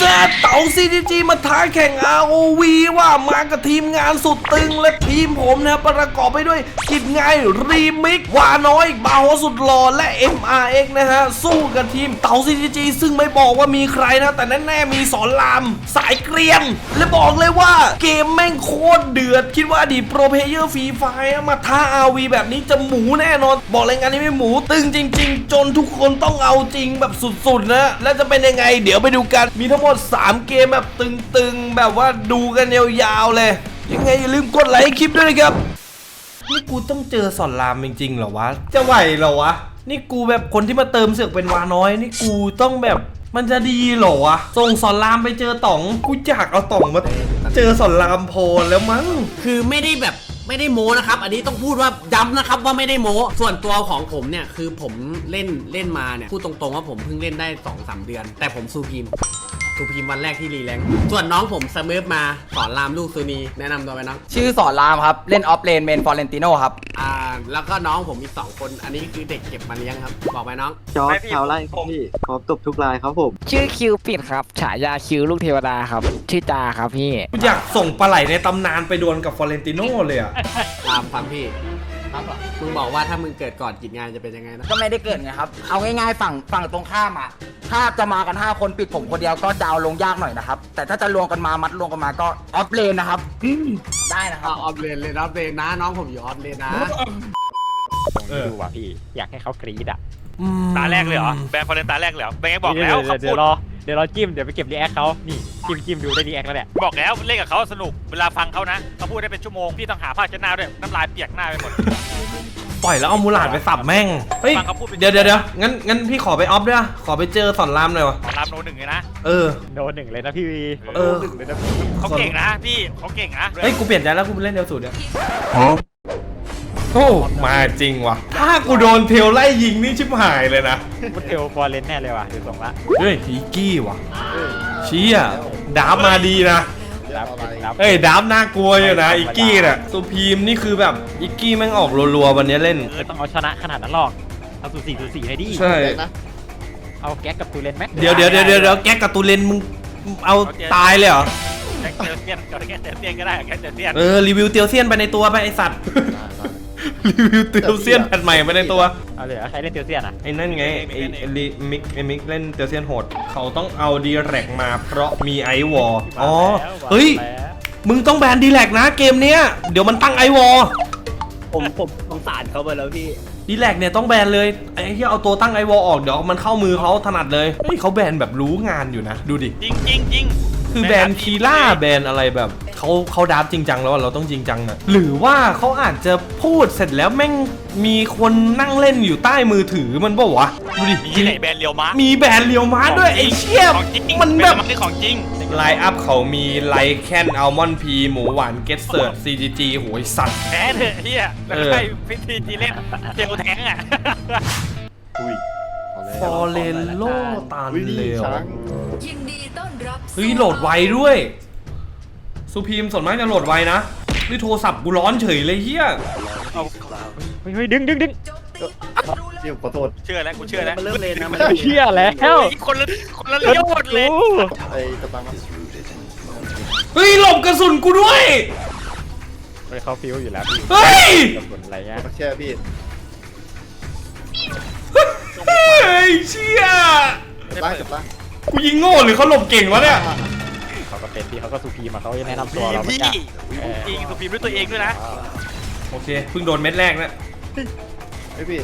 ซตเต๋า CGG มาท้าแข่ง ROV ว่ามากับทีมงานสุดตึงและทีมผมนะประกอบไปด้วยกิจไงรีมิกวาน้อยบาโฮสุดหล่อและ MRX นะฮะ สู้กับทีมเต๋า CGG ซึ่งไม่บอกว่ามีใครนะ แต่แน่ๆมีสอนราม สายเกรียน และบอกเลยว่าเกมแม่งโคตรเดือด คิดว่าอดีตโปรเพเยอร์ฟรีไฟมาท้า RV แบบนี้จะหมูแน่นอน บอกเลยงานนี้ไม่หมูตึงจริง ๆ จนทุกคนต้องเอาจริงแบบสุดๆนะและจะเป็นยังไง เดี๋ยวไปดูกันมีทั้งหมด3 เกมแบบตึงๆ แบบว่าดูกันยาวๆเลย ยังไงอย่าลืมกดไลค์คลิปด้วยนะครับ นี่กูต้องเจอสอนรามจริงๆเหรอวะ จะไหวเหรอวะ นี่กูแบบคนที่มาเติมเสือกเป็นวาน้อย นี่กูต้องแบบมันจะดีเหรอวะส่งสอนรามไปเจอต๋อง กูอยากเอาต๋องมาเจอสอนรามพลแล้วมั้ง คือไม่ได้แบบไม่ได้โม้นะครับ อันนี้ต้องพูดว่าย้ำนะครับว่าไม่ได้โม้ส่วนตัวของผมเนี่ยคือผมเล่นเล่นมาเนี่ยพูดตรงๆว่าผมเพิ่งเล่นได้2อสเดือน แต่ผมซูพีม ซูพีมวันแรกที่รีแรงค์ส่วนน้องผมสมิร์ฟมาสอนรามลูกซูนีแนะนำตัวไปน้องชื่อสอนรามครับ เล่นออฟเลนเมนฟอร์เรนติโนครับ อ่าแล้วก็น้องผมอีกสองคนอันนี้คือเด็กเก็บมาเลี้ยงครับ บอกไปน้อง จอร์จชาวไร่ครับพี่พร้อมตบทุกรายครับผม ชื่อคิวปิดครับ ฉายาคิวลูกเทวดาครับ ชื่อจาครับพี่ กูอยากส่งปลาไหลในตำนานไปดวลกับฟอเรนติโน่เลยอะตามฟังพี่ มึงบอกว่าถ้ามึงเกิดก่อนกิจงานจะเป็นยังไงนะ ก็ไม่ได้เกิดไงครับ เอาง่ายๆฝั่งฝั่งตรงข้ามอะ ถ้าจะมากัน 5 คนปิดผมคนเดียวก็ดาวลงยากหน่อยนะครับ แต่ถ้าจะรวมกันมามัดรวมกันมาก็ออฟเลนนะครับอืมได้นะคอรับอฟเลนเลยออฟเลนนะ น้องผมอยู่ออฟเลนนะ เออ ดูว่ะพี่ อยากให้เขากรี๊ดอะอืมตาแรกเลยเหรอ แบนฟอร์เรนตาแรกเลยเหรอแบงค์บอกแล้วเดี๋ยวเขาเดี๋พูยดวรอ เดี๋ยวเราจิ้มเดี๋ยวไปเก็บรีแอคเขานี่จิ้มจิ้มดูได้รีแอคแล้วเนี่ยบอกแล้วเล่นกับเขาสนุกเวลาฟังเขานะเขาพูดได้เป็นชั่วโมงพี่ต้องหาผ้าเช็ดหน้าด้วยน้ำลายเปียกหน้าไปหมด ปล่อยแล้วเอามูหลาดไปสับแม่ง เฮ้ย ฟังเขาพูดเป็นเดี๋ยวเดี๋ยวเดี๋ยวงั้นงั้นพี่ขอไปออฟด้วยอะขอไปเจอสอนรามหน่อยวะขอรับโนหนึ่งเลยนะเออ โดนหนึ่งเลยนะพี่วีเออ เขาเก่งนะพี่เขาเก่งนะเฮ้ย กูเปลี่ยนใจแล้วกูไปเล่นเดวสูตรเนี่ย โอ้มาจริงว่ะ ถ้ากูโดนเทลไล่ยิงนี่ชิบหายเลยนะพุทเทลฟอร์เรนแน่เลยว่ะดูทรงละเฮ้ยอีกี้ว่ะเชี่ยดาบมาดีนะ รับรับเอ้ยดาบน่ากลัวอยู่นะอีกี้น่ะสุพีมนี่คือแบบอีกี้แม่งออกรัวๆวันนี้เล่น เออต้องเอาชนะขนาดนั้นหรอกเอาสูสีสูสีให้ดิใช่ เอาแก๊กกับตูเลนไหมเดี๋ยวเดี๋ยวเดี๋ยวเดี๋ยวเดี๋ยวแก๊กกับตูเลนมึงเอาตายเลยเหรอแก๊งเตลเซียนกับแก๊งเตลเซียนก็ได้แก๊งเตลเซียนเออรีวิวเตียวเซียนไปในตัวไปไอสัตว์ รีวิวเตียวเซียนแผ่นใหม่ไปในตัว เอาเลยเหรอใครเล่นเตียวเซียนอะไอ้นั่นไงไอ้ไอ้ลิมิกไอ้มิกเล่นเตียวเซียนโหด เขาต้องเอาดีแรกมาเพราะมีไอวอลอ๋อ เฮ้ย มึงต้องแบนดีแลกนะเกมเนี้ย เดี๋ยวมันตั้งไอวอลผมผมสงสารเขาไปแล้วพี่ดีแลกเนี่ยต้องแบนเลยไอ้ที่เอาตัวตั้งไอวอลออกเดี๋ยวมันเข้ามือเขาถนัดเลยเฮ้ยเขาแบนแบบรู้งานอยู่นะ ดูดิ จริงจริงจริง คือแบรนด์คีล่าแบรนด์อะไรแบบเขาเขาดับจริงจังแล้วอะเราต้องจริงจังอะหรือว่าเขาอาจจะพูดเสร็จแล้วแม่งมีคนนั่งเล่นอยู่ใต้มือถือมันเปล่าวะดูดิมีไหนแบนเรียวม้ามีแบรนด์เลียวม้าด้วยไอ้เชี่ยของจริงมันแบบเป็นของจริงไลน์อัพเขามีไลแคนอัลมอนด์พีหมูหวานเกสเซิร์ต CGG โหยสัตว์แพ้เถอะเฮียแล้วก็ให้พิธีจีเล่นเจลแทงอะ ฟอเรนโลตานเลวยินดีต้อนรับเฮ้ยโหลดไวด้วยสุพีมส่วนมากจะโหลดไวนะนี่โทรศัพท์กูร้อนเฉยเลยเฮียเฮ้ยเฮ้ยดึงดึงดึงโจมตีศัตรูแล้วเดี๋ยวขอโทษเชื่อแล้วกูเชื่อแล้วมันเริ่มเลนนะมันเชื่อแล้วเฮ้ยคนละคนละเลี้ยวหมดเลยไอ้กระตังเฮ้ยหลบกระสุนกูด้วยไปเขาฟิวอยู่แล้วพี่เฮ้ยกับผลอะไรเงี้ยมาแช่พี่เฮ้ ยเชี่ยล่างกับล่างกูยิงโง่หรือเขาหลบเก่งวะเนี่ยเขาก็เป็นพี่เขาก็สูพีมาเขาจะแนะนำตัพีวเราพี่ไม่ได้เออจริงสุพีมด้วยตัวเองด้วยนะโอเคเพิ่งโดนเม็ดแรกนะไอ้พี่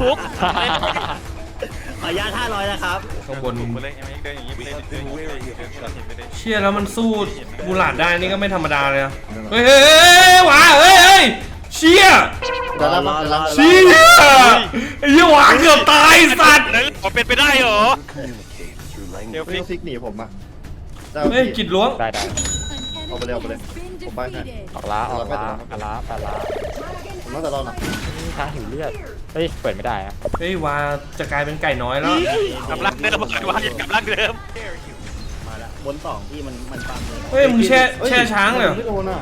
ฟุกขออนุญาต500นะครับข้างบนไปเลยยังไม่เดินอย่างนี้ไปเลยเดินอย่างนี้ไปเลยเดินอย่างนี้ไปเลยเชี่ยแล้วมันสู้มูหลาดได้นี่ก็ไม่ธรรมดาเลยนะเฮ้ยเฮ้ยเฮ้ยหวาเฮ้ยเฮ้ยเชี่ย ด้านล่างด้านล่างเชี่ยไอ้เหี้ยหวาเกือบตายสัตว์แล้วขอเป็นไปได้เหรอเดี๋ยวไม่ฟิกต้องซิกหนีผมอะได้เฮ้ยกิดล้วงได้ได้เอาไปเลยเอาไปเลยผมไปให้ออกล้าออกล้าออกล้าปลาล้าผมน่าจะรอดนะทางหิวเลือดเฮ้ยเปิดไม่ได้อะเฮ้ยวาจะกลายเป็นไก่น้อยแล้วกลับร่างเดิมกลับร่างเดิมมาล้วบนสองพี่มันมันตามเลยเฮ้ยมึงแช่แช่ช้างเลยเหรอไม่โดนอะ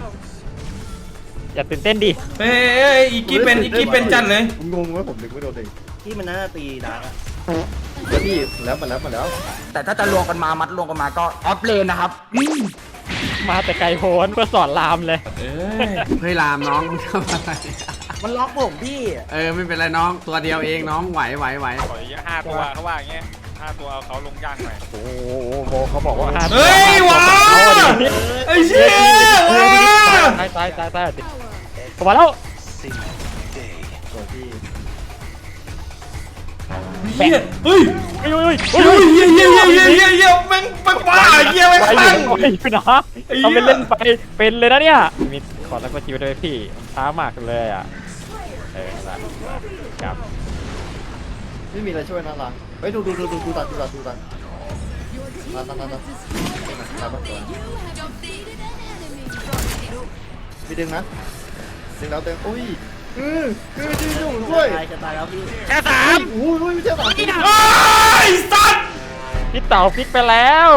อย่าตื่นเต้นดิเฮ้ยเฮ้ยอีกี้เป็นอีกี้เป็นจัดเลย ผมงงว่าผมดึงไม่โดนเลยที่มันน่าจะตีดาร์กอะแล้วพี่แล้วมาแล้วมาแล้วแต่ถ้าจะรวมกันมามัดรวมกันมาก็ออฟเลนนะครับอืมมาแต่ไกลโพ้นเพื่อสอนรามเลยเอ้ยเฮ้ยรามน้องมึงทำอะไรมันล็อกผมพี่เออไม่เป็นไรน้องตัวเดียวเองน้องไหวไหวไหวปล่อยห้าตัวเขาว่าอย่างเงี้ยห้าตัวเอาเขาลงย่างหน่อยโอ้โหโมเขาบอกว่าห้าเฮ้ยว้าไอ้เชี่ยว้าตายตายตายตาย ผมมาแล้วสวยพี่เหี้ยเฮ้ยเฮ้ยเฮ้ยเฮ้ยเฮียเฮียเฮียเฮียเฮียเฮียแม่งแม่งบ้าเฮียแม่งไปคลั่งไปอยู่นะไอ้เหี้ยทำเป็นเล่นไปเป็นเลยนะเนี่ยมีขอรักมาจิวด้วยพี่ช้ามากเลยอะเออครับไม่มีอะไรช่วยนะลังเฮ้ยดูดูดูดูดูตัดดูตัดดูตัดนั่นนั่นนั่นนั่นนั่นนั่นมีดึงนะ ดึงแล้วเต็มอุ้ยอืออือดึงอยู่ด้วย จะตายแล้วพี่แค่สามอุ้ยอุ้ยไม่ใช่สามไอ้สัตว์พี่เต่าฟิกไปแล้ว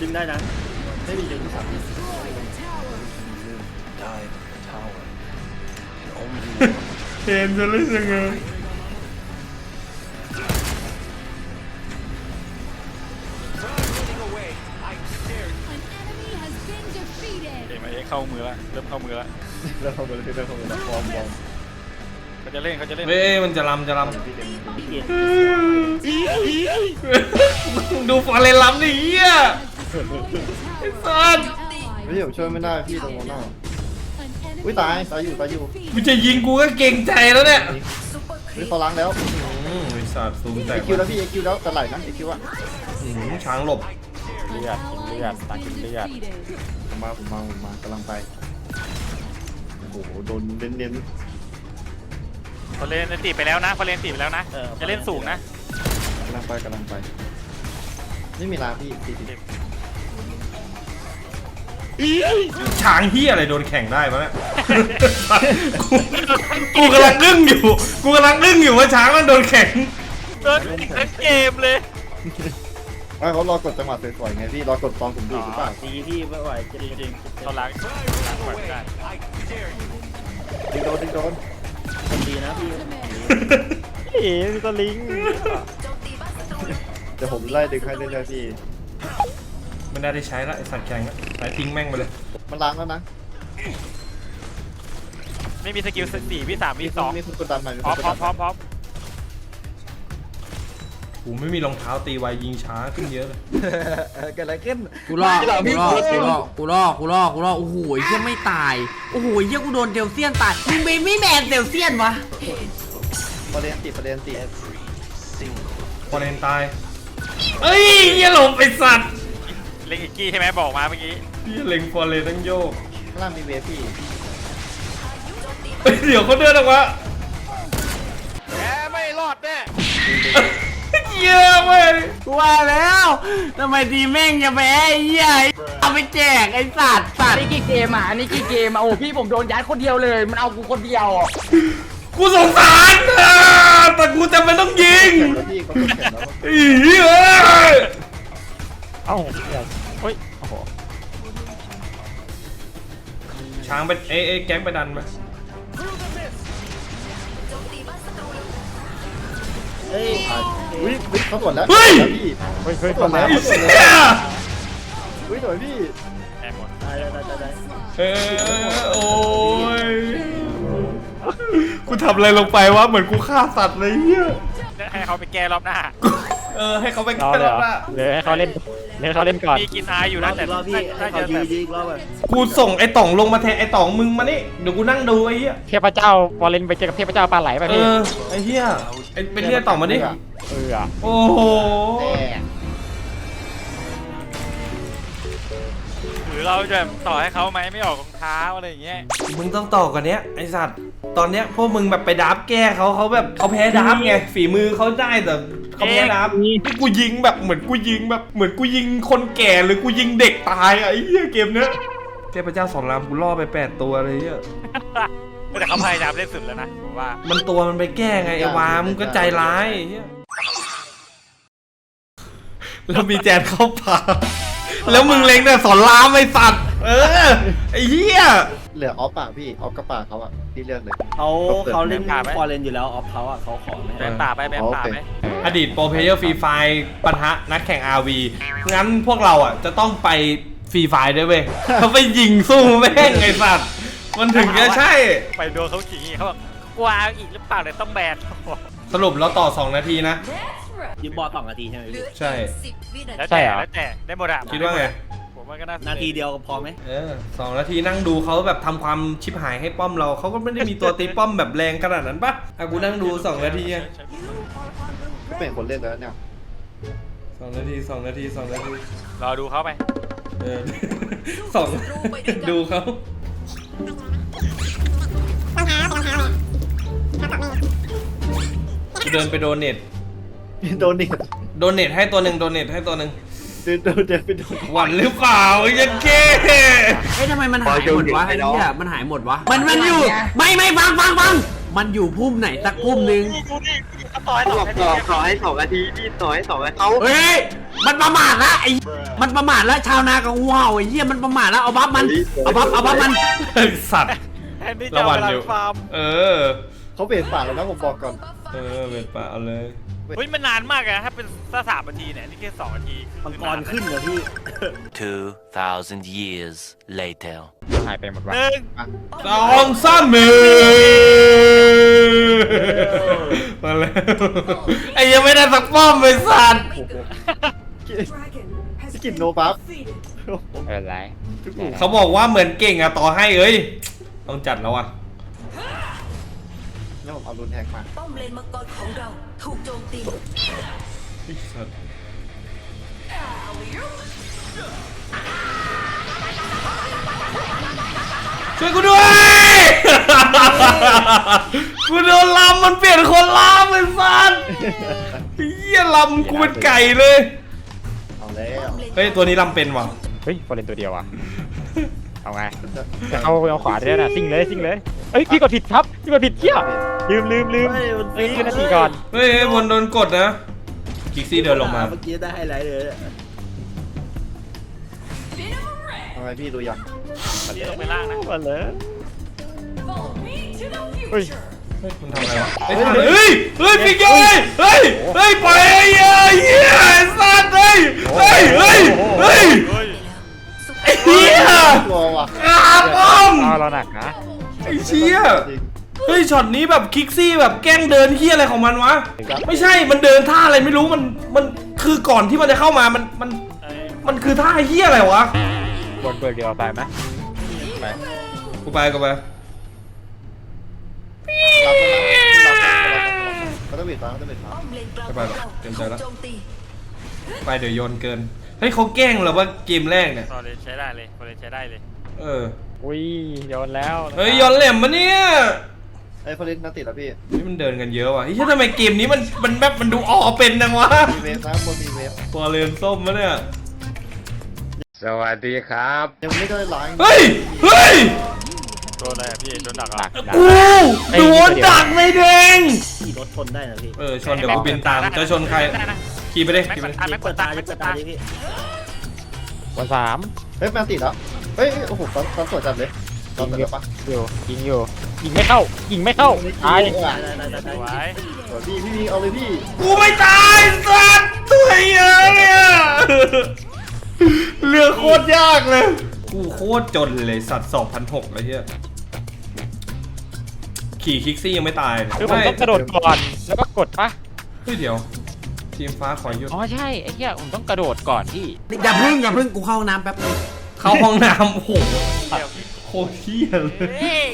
ดึงได้นะ ไม่มีดึงสามเห็นจะรู้สึกไง เอ็มไอเข้ามือละเริ่มเข้ามือละเริ่มเข้ามาเลยเริ่มเข้ามาแล้วฟอร์มฟอร์มเขาจะเล่นเขาจะเล่นเฮ้ยมันจะลำจะลพี่เต็มพี่เกมำดูฟอร์เรนลำดิเฮียไอ้สัตว์ไม่ผมช่วยไม่ได้พี่ตรงนั้นน่ะอุ้ยตายตายอยู่ตายอยู่กูจะยิงกูก็เก่งใจแล้วเนี่ยเฮ้ยเขาล้างแล้วอืมไอ้สัตว์ซูมแตเอกคิวแล้วพี่เอคิวแล้วแต่ไหลนะเอคิวอะอืมช้างหลบ เลือดกินเลือดตากินเลือดผมมาผมมาผมมากำลังไปโอ้โหโดนเน้นเน้นเขาเล่นตีไปแล้วนะเขาเล่นตีไปแล้วนะจะเล่นสูงนะกำลังไปกำลังไปไม่มีลาพี่ตีตีช้างเฮียอะไรโดนแข่งได้ปะเนี่ย กูกูกำลังอึ้งอยู่ กูกำลังอึ้งอยู่ว่าช้างมันโดนแข่งเดินทั้งเกมเลย ไม่เขารอกดจังหวะสวยๆไงพี่รอกดตอนผมดูหรือเปล่าดีที่ไม่ไหวจริงจริงๆเขาล้างล้างก่อนไม่ได้ดึงโดนดึงโดนคนดีนะพี่เอ๋สลิงเดี๋ยวผมไล่ดึงให้เรื่อยๆพี่ มันได้ได้ใช้ละไอสัตว์แข่งละไหนทิ้งแม่งไปเลยมันล้างแล้วนะไม่มีสกิลสี่วิสามวิสองมีคนกดดันใหม่มีพคร้อนมกดพร้อดัมพร้อมพร้อม กูไม่มีรองเท้าตีไวยิงช้าขึ้นเยอะเลยเกิดอะไรขึ้นกูรอดกูรอดกูรอดกูรอดกูรอดกูรอดโอ้โหเฮียไม่ตาย โอ้โหเฮียกูโดนเดลเซียนตาย มึงไปไม่แมนเดลเซียนวะประเด็นติดประเด็นติดพอเลนตาย เอ้ยเฮียหลบไอสัตว์ เล่นอีกกี้ใช่ไหมบอกมาเมื่อกี้เฮียเล็งฟอร์เรนตั้งโยกข้างล่างมีเวฟพี่เฮ้ยเดี๋ยวเขาเดินออกมาแกไม่รอดแน่ เยอะเว้ยกูว่าแล้วทำไมทีแม่งจะแพ้ไอ้เฮียไอ้เอาไปแจกไอ้สัตว์สัตว์นี่กี่เกมอะอันนี่กี่เกมอะโอ้พี่ผมโดนยัดคนเดียวเลย มันเอากูคนเดียวอะกูสงสารอะแต่กูจำเป็นต้องยิงแข่งแล้วพี่เขาต้องแข่งแล้วอีเอ้ยเอ้าเฮ้ยโอ้โหช้างไปเอ้ยเอ้ยแก๊งไปดันม เฮ้ยอุ้ยเขาตรวจแล้วเฮ้ยแล้วพี่เฮ้ยเฮ้ยตรวจแล้วไอ้เขาตรวจเสีแล้ยวอุ้ยสวยพี่แอบหมดได้ได้ได้ได้เออโอ้ยกูทำอะไรลงไปวะเหมือนกูฆ่าสัตว์เลยเฮียให้เขาไปแก้รอบหน้า เออให้เขาไปเอาแค่เลยรเหอบหน้ารอเดี๋ยวให้เขาเล่นเดี๋ยวให้เขาเล่นก่อนมีกินอายอยู่นะแต่น่าน่าจะแบบกูส่งไอ้ต่องลงมาแทนไอ้ต่องมึงมานี่เดี๋ยวกูนั่งดูไอ้เหี้ยเทพเจ้าฟอร์เรนไปเจอกับเทพเจ้าปลาไหลป่ะเอพี่อไอ้เหี้ยไอ้เป็นเรียกต่องมาดิเออโอ้โห รือเราจะแบบต่อให้เขาไหมไม่ออกรองเท้าอะไรอย่างเงี้ยมึงต้องต่อกันเนี้ยไอ้สัตว์ตอนเนี้ยพวกมึงแบบไปดับแก้เขาเขาแบบเขาแพ้ดับไงฝีมือเขาได้แต่เขาแพ้ดับที่กูยิงแบบเหมือนกูยิงแบบเหมือนกูยิงคนแก่หรือกูยิงเด็กตายอะไอ้เหี้ยเกมเนี้ยเทพเจ้าสอนรามกูล่อไปแปดตัวเลยเหี้ยแต่เขาพยายามเล่นสุดแล้วนะผมว่า มันตัวมันไปแก้ไงไอ้วามงก็ใจร้ายไอ้เหี้ยแล้วมีแจนเข้าป่า แล้วมึงเล็งแต่สอนรามไอ้สัตว์ เออ ไอ้เหี้ย เหลือออฟป่ะพี่ออฟกับป่าเขาอะพี่เลือกเลย เขาเขาเล่นแบนป่าไหม ฟอร์เรนอยู่แล้วออฟเขาอะเขาขอไม่แบให้นป่าไปแบนป่าไหมอดีตโปรเพลเยอร์ฟรีไฟปะทะนักแข่ง RV งั้นพวกเราอะจะต้องไปฟรีไฟด้วยเว้ย เขาไปยิงสู้แม่งไอ้สัตว์ มันถึงจะใช่ ไปโดนเขาขี่เขาบอกกลัวอีกหรือเปล่าเลยต้องแบนสรุปเราต่อ 2 นาทีนะ ยืมบอลสองนาทีใช่ไหมเหลืพี่อใช่สิบวินาแล้วทีแต่แล้วแต่ได้หมดอะคิดว่าไง ผมว่าก็น่านาทีเดียวพอไหมเออสองนาทีนั่งดูเขาแบบทำความชิบหายให้ป้อมเราเขาก็ไม่ได้มีตัวตีป้อมแบบแรงขนาดนั้นปะอะกูนั่งดู2นาทีอะก็เป็นคนเล่นแล้วเนี่ยสองนาทีสองนาทีสองนาทีรอดูเขาไปเออ สองดูเขากูเดินไปโดเนท โดนนี่โดเนทให้ตัวหนึ่งโดเนทให้ตัวหนึ่งเดินเดินเดินไปโดนหวันหรือเปล่าไอ้ยันเก้เฮ้ยทำไมมันหายหมดวะไอ้เหี้ยมันหายหมดวะ มันมันอยู่ ไม่ไม่ฟังฟังฟังมันอยู่พุ่มไหนสักพุ่มหนึงต่อยต่อยขอให้สองนาทีพี่ต่อให้สองนาทีเฮ้ยมันประมาทละไอ้มันประมาทละชาวนากับงูเห่าไอ้เหี้ยมันประมาทละเอาบัฟมันเอาบัฟเอาบัฟมัน ไอ้สัตว์แทนที่จะระวังเวลาอยู่ฟาร์ม เออ เขาเปลี่ยนป่าแล้วนะผมบอกก่อน เออเบ็ดป่าเอาเลย เฮ้ยมันนานมากเลยนะถ้าเป็นสักสามนาทีเนี่ยนี่แค่สองนาทีมังกรขึ้นเหรอพี่ 2,000 years later. หายไปหมดวะหนึ่งสองสามมือมาแล้วไอ้ยังไม่ได้สักป้อมไปสัตว์ สกินโนบัฟไม่เป็นไร เขาบอกว่าเหมือนเก่งอะต่อให้เอ้ย ต้องจัดแล้วอะ แล้วผมเอารุนแฮกมาป้อมเลนมังกรของเรา ถูกโจมตีไอ้สัตว์ช่วยกูด้วย กูโดนลำมันเปลี่ยนคนลำเป็นสัตว์ไอ้เหี้ยลำกูเป็นไก่เลย เอาแล้วเฮ้ยตัวนี้ลำเป็นว่ะ เฮ้ยฟอร์เรนตัวเดียวอะ เอาไงจะเอาเอาขวาได้นะซิ่งเลยซิ่งเลยเอ้ยพี่กดผิดครับพี่กดผิดเที่ยลืมลืมลืมเฮ้ยมันเอ้ยขึ้นนาทีก่อนเฮ้ยเฮ้ยบนโดนกดนะกิกซี่เดินลงมาเมื่อกี้ได้ไฮไลท์เลยทำไมพี่ดูยังนี่ลงไปล่างนะมาเลยเฮ้ยเฮ้ยมันทำอะไรวะเฮ้ยทำอะไรเฮ้ยเฮ้ยฟิกเกอร์เฮ้ย เฮ้ยปล่อยไอ้เหี้ยเหี้ยไอ้สัตว์เฮ้ย เฮ้ย เฮ้ย เฮ้ย เฮ้ยไอ้เหี้ยกลัวว่ะอาป้อมเอาเราหนักนะไอ้เชี่ยจริงเฮ้ยช็อตนี้แบบคิกซี่แบบแกล้งเดินเหี้ยอะไรของมันวะ ไม่ใช่มันเดินท่าอะไรไม่รู้มันมันคือก่อนที่มันจะเข้ามามันมันเอ้ยมันคือท่าเหี้ยอะไรวะบนเปิดเดียวไปไหมไปกูไปกูไปรับแล้วนะรับแล้วเขาต้องบิดมาเขาต้องบิดมาป้อมเลนกลางไม่ขไปองหรอกเราเต็มใจถูกแล้วโจมตีไปเดี๋ยวโยนเกิน เฮ้ยเขาแกล้งเหราว่าเกมแรกเนี่ยตอนเลยใช้ได้เลยตอนเลยใช้ได้เลยเอออุ้ยโยนแล้วเฮ้ยโยนเหลี่ยมมาเนี่ยไอ้พลินนาติดแล้วพี่นี่มันเดินกันเยอะว่ะเฮ้ยทำไมเกมนี้มันมันแบบมันดูอ๋อเป็นจังวะมีเวฟนะบนมีเวฟตัวเลนส้มมะเนี่ยสวัสดีครับ ยังไม่ได้ล้างเฮ้ยเฮ้ยโดนอะไรอะพี่โดนดักดัอะกดักกูโดนดักไม่แดงขี่รถชนได้นะพี่เออชนเดี๋ยวกูบินตามจะชนใครได้นะ ขี่ไปดิแม็กขี่ไปเปิดดิตาแม็กเปิดตาจะแม็กเปิเปิดดตาตาดิพี่วันสามเฮ้ยแมนติดแล้วเฮ้ยโอ้โหตอนตอนสวยจัดเลยตอนสวยแล้วปะอยู่ยิงอยู่ยิงไม่เข้ายิงไม่เข้าตายได้ได้ได้ได้สได้วยสวยพี่พี่มีเอาเลยพี่กูไม่ตายสัตว์ตัวเยอะเนี่ยเรือโคตรยากเลย กูโคตรจนเลยสัตว์2,006เลยเฮียขี่คิกซี่ยังไม่ตายเลยคือผมต้องกระโดดก่อนแล้วก็กดปะเฮ้ยเดี๋ยว ทีมฟ้าขอหยุดอ๋อใช่ไอ้เหี้ยผมต้องกระโดดก่อนพี่อย่าพึ่งอย่าพึ่งกูเข้าห้องน้ำแป๊บนึงเข้าห้องน้ำโอ้โหเดี๋ยวพี่โคตรเที่ยเลยเฮ้ย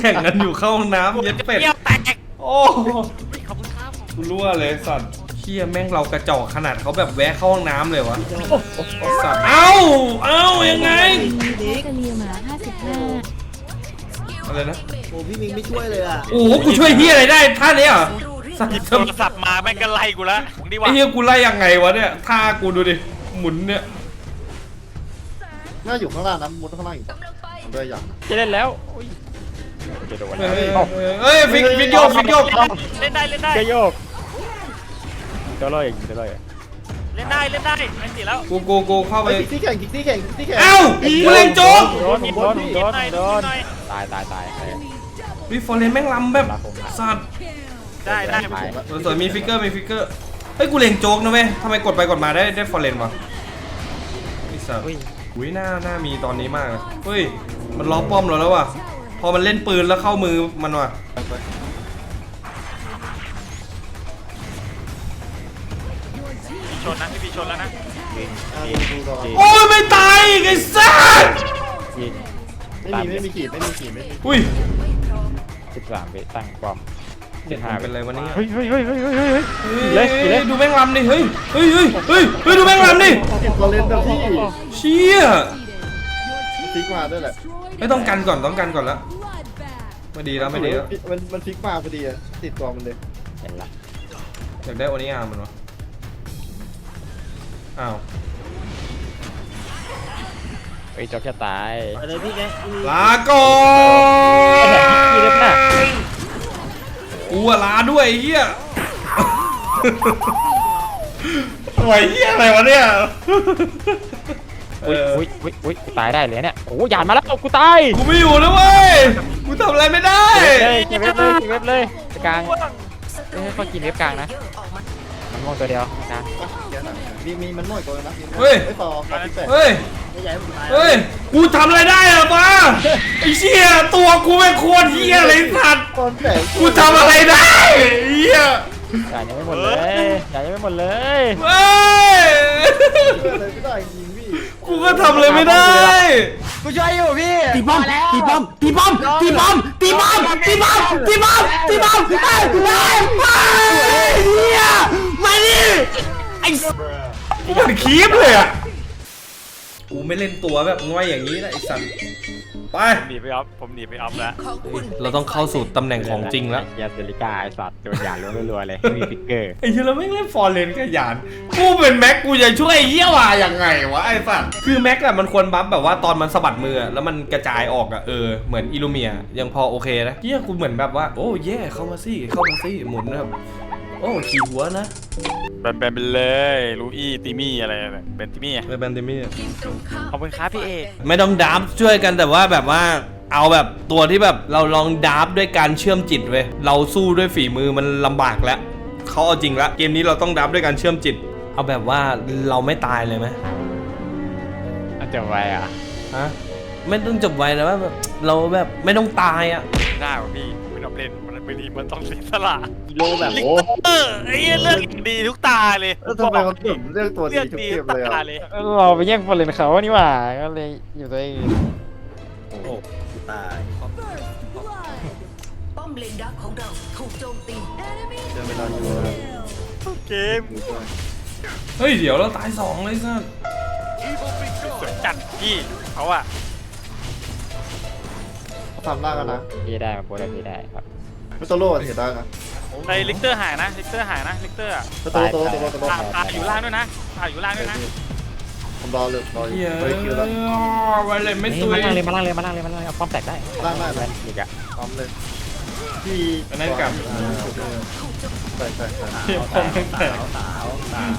แข่งกันอยู่เข้าห้องน้ำเย็ดเป็ดเปี้ยวแตกโอ้ขอบคุณครับกูรั่วเลยสัตว์เที่ยแม่งเรากระจอกขนาดเขาแบบแวะเข้าห้องน้ำเลยวะสัตว์เอ้าเอ้ายังไงกะเลียหมาอะไรนะโอ้พี่มิงไม่ช่วยเลยอะโอ้โหกูช่วยเฮียอะไรได้ท่านี้เหรอ สัตหยิบว์โทรศัพท์มาแม่งก็ไล่กูละมึงดีกไอ้ว่าเฮียกูไล่ยังไงวะเนี่ยท่ากูดูดิหมุนเนี่ยน่าอยู่ข้างล่างนะมุดข้างล่างอีกกำลังไปด้วยอย่างจะเล่นแล้วอุ๊ยจะโดนเฮ้แล้วยเอ้าเฮ้ยฟิกฟิกโยกฟิกโยกเล่นได้เล่นได้จะโยกจะลอยจะลอยเล่นได้เล่นได้ไม่ติดแล้วกูกูกูเข้าไปไปคิกซี่แข่งคิกซี่แข่งคิกซี่แข่งเอ้ากูเล่นโจ๊กโดนโดนโดนโดนตายตายตายเออวิฟอร์เรนแม่งลำแบบสัตว์ ได้ได้ตายสวยๆมีฟิกเกอร์ มีฟิกเกอร์ เฮ้ย กูเล่นโจ๊กนะเว้ยทำไมกดไปกดมาได้ได้ฟอร์เรนวะไอ้สัตว์อุ้ย อุ้ยหน้าหน้ามีตอนนี้มากเลยเฮ้ย มันล้อป้อมเราแล้วว่ะ พอมันเล่นปืนแล้วเข้ามือมันว่ะพี่ชนนะพี่พี่ชนแล้วนะอ่าดูดูก่อนโอ้ย ไม่ตายอีกไอ้สัตว์ยิงไม่มีไม่มีขีดไม่มีขีดไม่มีอุ้ย สิบสามวิตั้งบอม เจ็ดผมเป็นไรวะเนี่ยเฮ้ยเฮ้ยเฮ้ยเฮ้ยเฮ้ยเฮ้ยเฮ้เลยยเลยดูแม่งลำดิเฮ้ยเฮ้ยเฮ้ยเฮ้ยเฮ้ยดูแม่งลำดิติดบอลเลนนะพี่เชี่ยฟิกมาด้วยแหละไม่ต้องกันก่อนต้องกันก่อนแล้วไม่ดีแล้วไม่ดีแล้วมันมันฟิกมาพอดีอะติดตัวมันเลยเห็นละอยากได้โอนิอาร์มันวะอ้าวเฮ้ยจ็อกจะตายไปเลยพี่แกลาก่อไอ้แหนพี่เล็บน่ะ กูอะลาด้วยไอ้เหี้ยไหวเหี้ยอะไรวะเนี่ยเออุ้ยออุ้ยอุ้ยอุ้ยตายได้เลยเนี่ยโอ้ยหยาดมาแล้วกูตายกูไม่อยู่แล้วเว้ยกูทำอะไรไม่ได้ เก็บเว็บเลยเก็บเว็บเลยไปกลางเฮ้ยเขากินเว็บกลางนะมันม องตัวเดียวกลางอะเดี๋ยวนะมีมีมันหน่อยตัวนะมีมันเฮ้ย ไม่พอพอฟิกแปดเฮ้ย ไม่ใหญ่ผมตายเฮ้ย กูทำอะไรได้อะป้าไอ้เชี่ยตัวกูไม่โคตรเหี้ยเลยสัตว์ ตอนแปดกูทำอะไรได้เหี้ยหยาดยังไม่หมดเลยหยาดยังไม่หมดเลยเฮ้ยอะไรไม่ได้จริงพี่กูก็ทำอะไรไม่ได้ กูช่วยอยู่พี่ตีป้อมตีป้อมตีป้อมตีป้อมตีป้อมตีป้อมตีป้อมตีป้อมเฮ้ยเฮ้ยเฮ้ยเฮียมาดิ ไอ้กูเหมือนคีบเลยอะกูไม่เล่นตัวแบบง่อยอย่างนี้นะไอ้สัตว์ไปหนีไปออฟผมหนีไปออฟแล้วของคุณเราต้องเข้าสู่ตำแหน่งของจริงแล้ว ยาเซลิก้าไอ้สัตว์โดนหยาดรัวๆเลยไม่มีฟิกเกอร์ไอ้เหี้ยเราไม่งเล่นฟอร์เรนขยันกูเป็นแม็กกูจะช่วยไอ้เหี้ยว่ายังไงวะไอ้สัตว์คือแม็กอะมันควรบัฟแบบว่าตอนมันสะบัดมืออะแล้วมันกระจายออกอะเออ เหมือนอิลูเมียยังพอโอเคนะเหี้ยกูเหมือนแบบว่า โอ้เย่เข้ามาสิเข้ามาสิหมุนนะครับ โอ้ขี่หัวนะแบนแบนไปเลยลูอี้ติมี่อะไรเนี่ยเป็นติมี่อะไม่แบนเดมี่ทีมตรงข้ามขอบคุณครับพี่เอก ไม่ต้องดับช่วยกันแต่ว่าแบบว่าเอาแบบตัวที่แบบเราลองดับด้วยการเชื่อมจิตเว้ยเราสู้ด้วยฝีมือมันลำบากแล้วเขาเอาจริงละเกมนี้เราต้องดับด้วยการเชื่อมจิต เอาแบบว่าเราไม่ตายเลยไหมอันจะไวอะฮะไม่ต้องจบไวนะว่าแบบเราแบบไม่ต้องตายอะได้ว่ะพี่เป็นออฟเลนมัน เป็นมันต้องเสียสละกิโลแบบลิกโอ้เตอร์ไอ้เหี้ยเลือกดีทุกตาเลยแล้วทำไมเขาถึงเลือกตัวเลืดีอกทุกดีเกทุมกเลยตาอะเลย เราไปแย่งบอลเลนเขานี่หว่าก็เลยอยู่ตัวเองโอ้โหตายป้อมเลนดักของเราถูกโจมตีเดินเวลาอยู่นะเกมเฮ้ย เดี๋ยวเราตายสองเลยสัสสวยจัดพี่เขาอะเขาทำหน้ากันนะพี่ได้มาโบได้พี่ได้ครับ ไม่โตโร่เสียได้นะไอ้ลิกเตอร์หายนะลิกเตอร์หายนะลิกเตอร์อะโตโร่โตโร่โตโร่โตโร่ตาตาอยู่ล่างด้วยนะตาอยู่ล่างด้วยนะผมรอเลยรออยู่เฮียเฮ้ยคิวแล้วไวเลยไม่ไม่สวยมาล่างเลยมาล่างเลยมาล่างเลยมาล่างเลยเอาป้อมแตกได้ล่างได้ไหมอีกอะพร้อมเลยพี่อันนั้นกลับอ่าใช่ใช่ใช่เฮียพอมแตกสาวสาว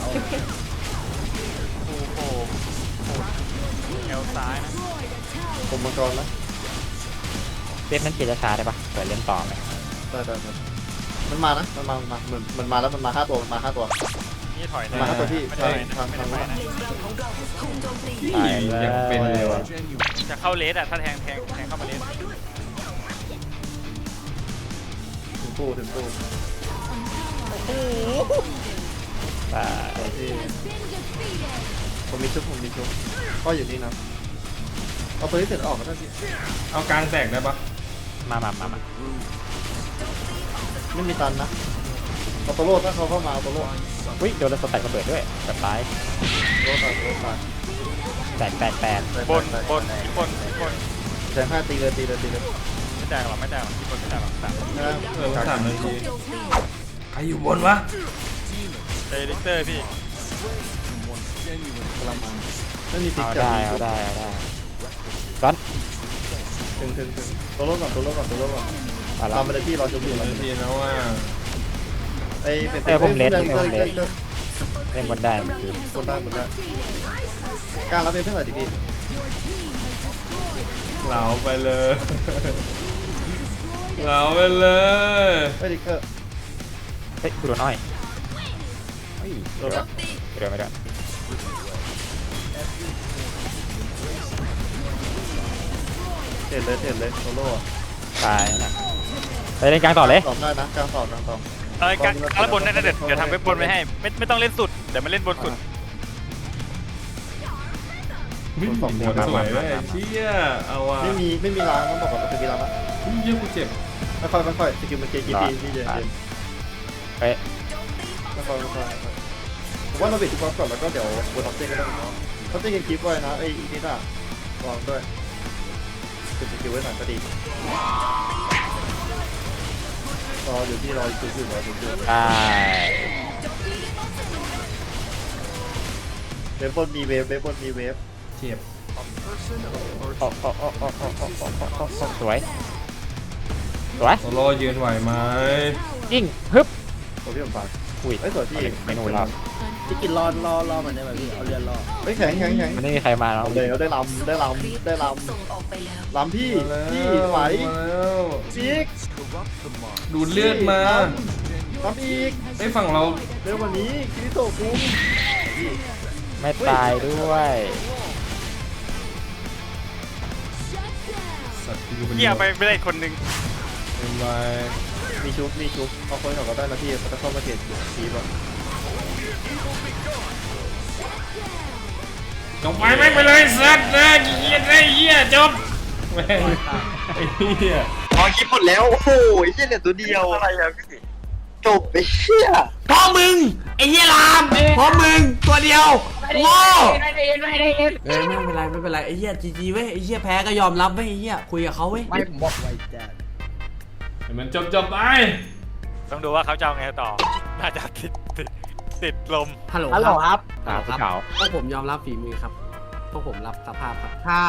โอ้โหเอวซ้ายนะผมมังกรนะเว็บนั้นเกียร์ช้าได้ปะเปิดเล่นต่อไหม ได้ได้ได้มันมานะมันมามันมาเหมือนมันมาแล้วมันมาห้าตัวมันมาห้าตัว นี่ถอยนะมาครับพี่ไม่ได้ทางไม่ทางได้ทางไม่ได้เลนดักของเราถูกโจมตีตายแล้วยังเป็นเลยว่ะ จะเข้าเลสอะถ้าแทงแทงแทงเข้ามาเลสถึงตู้ถึงตู้ตายที่ผมมีชุบผมมีชุบก็อยู่นี่นะเอาตัวที่เสร็จออกก็ได้พี่เอากลางแตกได้ปะมามามามา ไม่มีตันนะเอาตัวโลดถ้าเขาเข้ามาเอาตัวโลดอุ้ยโดนแล้วสแต็กระเบิดด้วยแบบตายโลดตายโลดตายแตกแตกแตกบนบนบนบนแทงห้าตีเลยตีเลยตีเลยไม่แตกหรอกไม่แตกหรอกที่บนไม่แตกหรอกสามนะเออสามนาทีโจมตีใครอยู่บนวะเอลิกเตอร์พี่กำลังมาไม่มีติ๊กเอาจับได้เอาได้เอาได้ร้อนถึงถึงถึงตัวโลดก่อนตัวโลดก่อนตัวโลดก่อน เอาละตามไปเลยพี่รอชุบอยู่รอนาชุบทีนะว่าไอ้เป็นเออผมเลสเดินเออผมเลสเดินเล่นบนได้มันคือคนได้คนได้การรับเป็นเท่าไหร่ดิพี่เหลาไปเลยเหลาไปเลยไม่ดิเกอร์เฮ้ยกูโดนอ้อยโดนละไม่โดนไม่โดนเห็นเลยเห็นเลยโซโล่อะ ตายนะไปเล่นกลางต่อเลย ตอบได้นะกลางตอบกลางตอบ เออกลางกลางบนนั่นนะเดี๋ยวเดี๋ยวทำเว็บบนไว้ให้ไม่ไม่ต้องเล่นสุดเดี๋ยวมาเล่นบนสุดวิ่งสองคนสวยเลยเชี่ยเอาว่ะไม่มีไม่มีล้างต้องบอกก่อนว่าเป็นมีล้างละเยี่ยกูเจ็บไม่ค่อยไม่ค่อยสกิลมันเกมกี่ปีพี่เย็นเย็นเฮ้ยไม่ค่อยไม่ค่อยไม่ค่อยผมว่าเราเบรกทุกคนก่อนแล้วก็เดี๋ยวบนออฟเจนก็ได้เนาะเขาเจนยังคลิปไว้นะไอ้อีนี่น่ะวางด้วย เป็นสกิลไว้หน่อยก็ดีรออยู่ที่รออยู่ที่รออยู่ที่ตายเวฟบนมีเวฟเวฟบนมีเวฟเจ็บโอ้โอ้โอ้โอ้โอ้โอ้โอ้โอ้โอ้สวย สวยโซโล่ยืนไหวไหมยิงฮึบตัวพี่ผมฝากอุ้ยเอ้ยสวยพี่ไม่นู่นแล้ว พี่กินรอรอรอเหมือนได้ไหมพี่เอาเรือนรอเฮ้ยแข็งแข็งแข็งมันไม่มีใครมาแล้วเอาเลยเอาได้ลำได้ลำได้ลส่งออกไปแล้วำลำพี่มาแล้วพี่ไหวมาแล้วอีกดูดเลือดมาลำอีกไอ้ฝั่งเราเร็วกวันนี้คิริโตะคุ้มไม่ตายด้วยสัตว์ที่ดูเป็นเกียไปไม่ได้คนหนึ่งเป็นไรมีชุบมีชุบเอาคนเขาก็ได้นะพี่เขาจะเข้ามาเก็บทีแบบ จบไปแม่งไปเลยสัตว์นะเหี้ยไอ้เหี้ยจบแม่งไอ้เหี้ยพอคิดหมดแล้วโอ้โหไอ้เหี้ยเหลือตัวเดียวอะไรอะพี่จบไปเหี้ยพ่อมึงไอ้เหี้ยรามพ่อมึงตัวเดียวโง่เอ้ยไม่เป็นไรไม่เป็นไรไอ้เหี้ยจีจีเว้ยไอ้เหี้ยแพ้ก็ยอมรับเว้ยไอ้เหี้ยคุยกับเขาเว้ยไม่ผมบอกไว้แจ๊ดให้มันจบจบๆไปต้องดูว่าเขาจะเอาไงต่อน่าจะติดติด ติดลม ฮัลโหลฮัลโหลครับขาวขาว พวกผมยอมรับฝีมือครับ พวกผมรับสภาพครับ ถ้า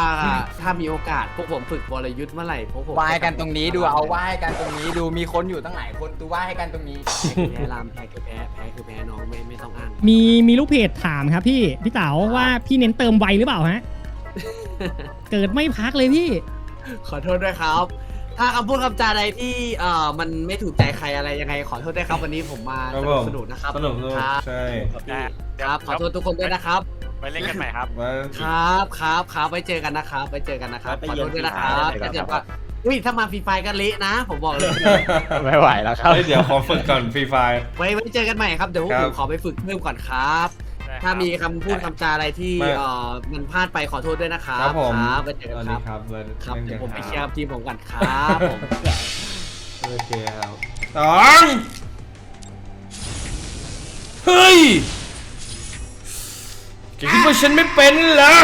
ถ้ามีโอกาสพวกผมฝึกวรยุทธ์เมื่อไหร่พวกผมไหว้กันตรงนี้ดูเอาไหว้กันตรงนี้ดูมีคนอยู่ตั้งหลายคนดูไหว้กันตรงนี้ แพ้รามแพ้คือแพ้แพ้คือแพ้น้องไม่ไม่ต้องอ้างมีมีลูกเพจถามครับพี่ พี่เต๋าว่าพี่เน้นเติมไวหรือเปล่าฮะ เกิดไม่พักเลยพี่ ขอโทษด้วยครับ ถ้าคำพูดคำจาใดที่เอ่อมันไม่ถูกใจใครอะไรยังไงขอโทษด้วยครับวันนี้ผมมาครับสผนุกมสนุกนะครับสนุกสนุกครับใช่นะเดี๋ยวครับขอโทษทุกคนด้วยนะครับ ไปเล่นกันใหม่ครับ มาครับครับครับไว้เจอกันนะครับไว้เจอกันนะครับขอโทษด้วยนะครับถ้าเกิดว่าอุ้ยถ้ามาฟรีไฟก็เละนะ ผมบอกเลย ไม่ไหวแล้วครับ เฮ้ยเดี๋ยวขอฝึกก่อนฟรีไฟ ไว้ไว้เจอกันใหม่ครับเดี๋ยวพวกครัผบมขอไปฝึกเพิ่มก่อนครับได้ครับ ถ้ามีคำพูดคำจาอะไรที่ไม่ เอ่อมันพลาดไปขอโทษด้วยนะครับครับผมไว้เจอสกันวัสคดีรับครับเบิร์ดครับล่นเดี๋ยวผมไปกันเคลียร์ทีมผมก่อนครับผม โอเคครับสองเฮ้ยแกคิดว่าฉันไม่เป็นเหรอ